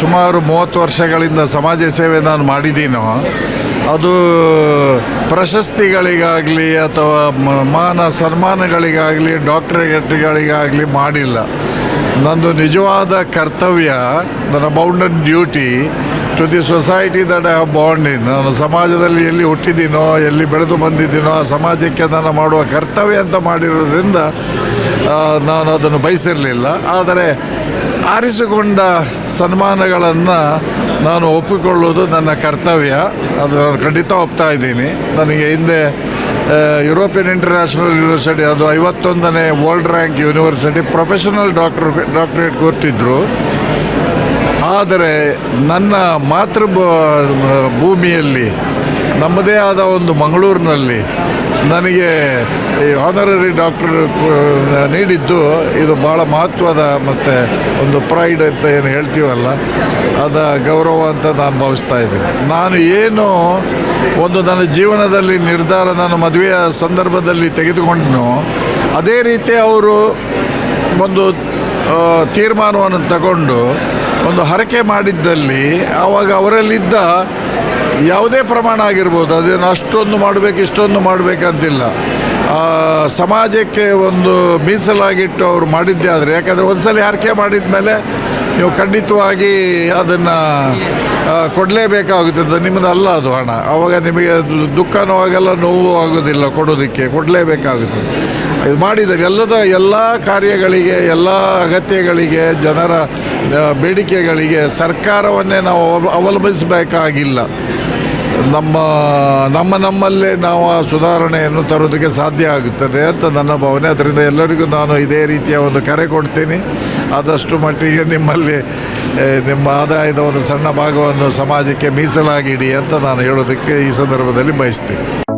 ಸುಮಾರು ಮೂವತ್ತು ವರ್ಷಗಳಿಂದ ಸಮಾಜ ಸೇವೆ ನಾನು ಮಾಡಿದ್ದೀನೋ ಅದು ಪ್ರಶಸ್ತಿಗಳಿಗಾಗಲಿ ಅಥವಾ ಮಾನ ಸನ್ಮಾನಗಳಿಗಾಗಲಿ, ಡಾಕ್ಟ್ರೇಟ್ಗಳಿಗಾಗಲಿ ಮಾಡಿಲ್ಲ. ನಂದು ನಿಜವಾದ ಕರ್ತವ್ಯ, ನನ್ನ bounden duty to the society that I have bond in ನಾನು ಸಮಾಜದಲ್ಲಿ ಎಲ್ಲಿ ಹುಟ್ಟಿದ್ದೀನೋ ಎಲ್ಲಿ ಬೆಳೆದು ಬಂದಿದ್ದೀನೋ, ಆ ಸಮಾಜಕ್ಕೆ ನಾನು ಮಾಡುವ ಕರ್ತವ್ಯ ಅಂತ ಮಾಡಿರೋದ್ರಿಂದ ನಾನು ಅದನ್ನು ಬಯಸಿರಲಿಲ್ಲ. ಆದರೆ ಆರಿಸಿಕೊಂಡ ಸನ್ಮಾನಗಳನ್ನು ನಾನು ಒಪ್ಪಿಕೊಳ್ಳುವುದು ನನ್ನ ಕರ್ತವ್ಯ. ಅದು ನಾನು ಖಂಡಿತ ಒಪ್ತಾ ಇದ್ದೀನಿ. ನನಗೆ ಹಿಂದೆ ಯುರೋಪಿಯನ್ ಇಂಟರ್ನ್ಯಾಷನಲ್ ಯೂನಿವರ್ಸಿಟಿ ಅದು ಐವತ್ತೊಂದನೇ world rank university professional doctor doctorate ಕೊಟ್ಟಿದ್ದರು ಆದರೆ ನನ್ನ ಮಾತೃ ಭೂಮಿಯಲ್ಲಿ ನಮ್ಮದೇ ಆದ ಒಂದು ಮಂಗಳೂರಿನಲ್ಲಿ ನನಗೆ ಈ ಆನರರಿ ಡಾಕ್ಟರ್ ನೀಡಿದ್ದು ಇದು ಭಾಳ ಮಹತ್ವದ ಮತ್ತು ಒಂದು ಪ್ರೈಡ್ ಅಂತ ಏನು ಹೇಳ್ತೀವಲ್ಲ, ಅದ ಗೌರವ ಅಂತ ನಾನು ಭಾವಿಸ್ತಾ ಇದ್ದೀನಿ. ನಾನು ಏನು ಒಂದು ನನ್ನ ಜೀವನದಲ್ಲಿ ನಿರ್ಧಾರ ನಾನು ಮದುವೆಯ ಸಂದರ್ಭದಲ್ಲಿ ತೆಗೆದುಕೊಂಡು ಅದೇ ರೀತಿ ಅವರು ಒಂದು ತೀರ್ಮಾನವನ್ನು ತಗೊಂಡು ಒಂದು ಹರಕೆ ಮಾಡಿದ್ದಲ್ಲಿ ಆವಾಗ ಅವರಲ್ಲಿದ್ದ ಯಾವುದೇ ಪ್ರಮಾಣ ಆಗಿರ್ಬೋದು, ಅದೇನು ಅಷ್ಟೊಂದು ಮಾಡಬೇಕು, ಇಷ್ಟೊಂದು ಮಾಡಬೇಕಂತಿಲ್ಲ ಸಮಾಜಕ್ಕೆ ಒಂದು ಮೀಸಲಾಗಿಟ್ಟು ಅವರು ಮಾಡಿದ್ದೇ ಆದರೆ, ಯಾಕಂದರೆ ಒಂದ್ಸಲ ಹರಕೆ ಮಾಡಿದ ಮೇಲೆ ನೀವು ಖಂಡಿತವಾಗಿ ಅದನ್ನು ಕೊಡಲೇಬೇಕಾಗುತ್ತದೆ ನಿಮ್ಮದು ಅಲ್ಲ ಅದು ಹಣ. ಆವಾಗ ನಿಮಗೆ ದುಃಖನೂ ಆಗಲ್ಲ ನೋವು ಆಗೋದಿಲ್ಲ ಕೊಡೋದಕ್ಕೆ ಕೊಡಲೇಬೇಕಾಗುತ್ತದೆ ಇದು ಮಾಡಿದರೆ ಎಲ್ಲದ ಎಲ್ಲ ಕಾರ್ಯಗಳಿಗೆ, ಎಲ್ಲ ಅಗತ್ಯಗಳಿಗೆ, ಜನರ ಬೇಡಿಕೆಗಳಿಗೆ ಸರ್ಕಾರವನ್ನೇ ನಾವು ಅವಲ- ಅವಲಂಬಿಸಬೇಕಾಗಿಲ್ಲ. ನಮ್ಮ ನಮ್ಮ ನಮ್ಮಲ್ಲೇ ನಾವು ಆ ಸುಧಾರಣೆಯನ್ನು ತರೋದಕ್ಕೆ ಸಾಧ್ಯ ಆಗುತ್ತದೆ ಅಂತ ನನ್ನ ಭಾವನೆ. ಅದರಿಂದ ಎಲ್ಲರಿಗೂ ನಾನು ಇದೇ ರೀತಿಯ ಒಂದು ಕರೆ ಕೊಡ್ತೀನಿ. ಆದಷ್ಟು ಮಟ್ಟಿಗೆ ನಿಮ್ಮಲ್ಲಿ ನಿಮ್ಮ ಆದಾಯದ ಒಂದು ಸಣ್ಣ ಭಾಗವನ್ನು ಸಮಾಜಕ್ಕೆ ಮೀಸಲಾಗಿಡಿ ಅಂತ ನಾನು ಹೇಳೋದಕ್ಕೆ ಈ ಸಂದರ್ಭದಲ್ಲಿ ಬಯಸ್ತೀನಿ.